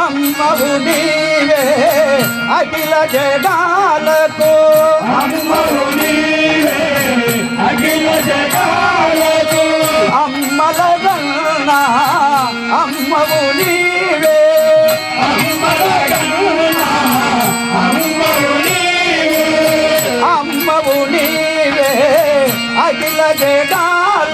అమ్మవు నీవే అఖిల జగాలకు. అమ్మరు నీవే అఖిల జగాలకు. అమ్మల గన్నా అమ్మవు నీవే. అమ్మల గణన అమ్మరు నీవే. అమ్మవు నీవే అఖిల జగాలకు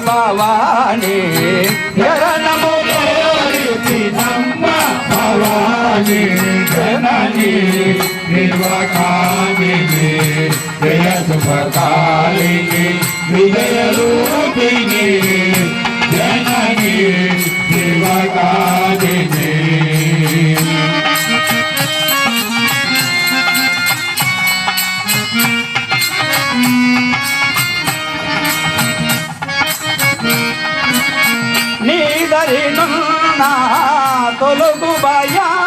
భవాని అఖిల జగాలకు అమ్మల గన్నా అమ్మవు నీవే అమ్మల విజయ రూపిణి జనని శివకామిని తొలగు భయాలు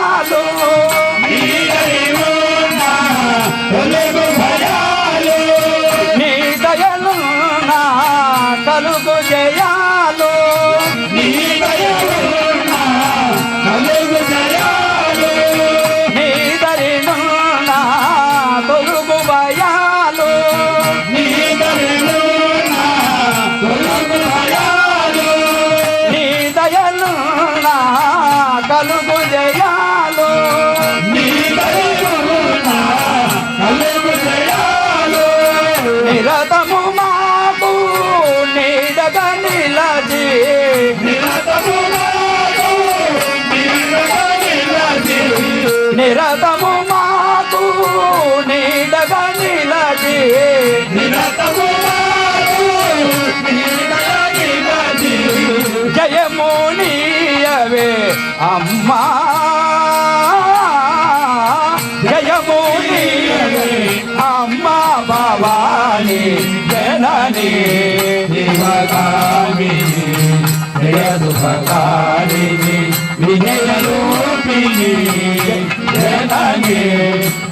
కలుగు జయాలు. నిరతము మాకు నీడగా నిలచి. నిరతము అమ్మా జయమూని అమ్మా భవాని జనని శివకామిని జయ సుఖకారిణి విజయ జనని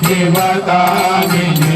శివకామిని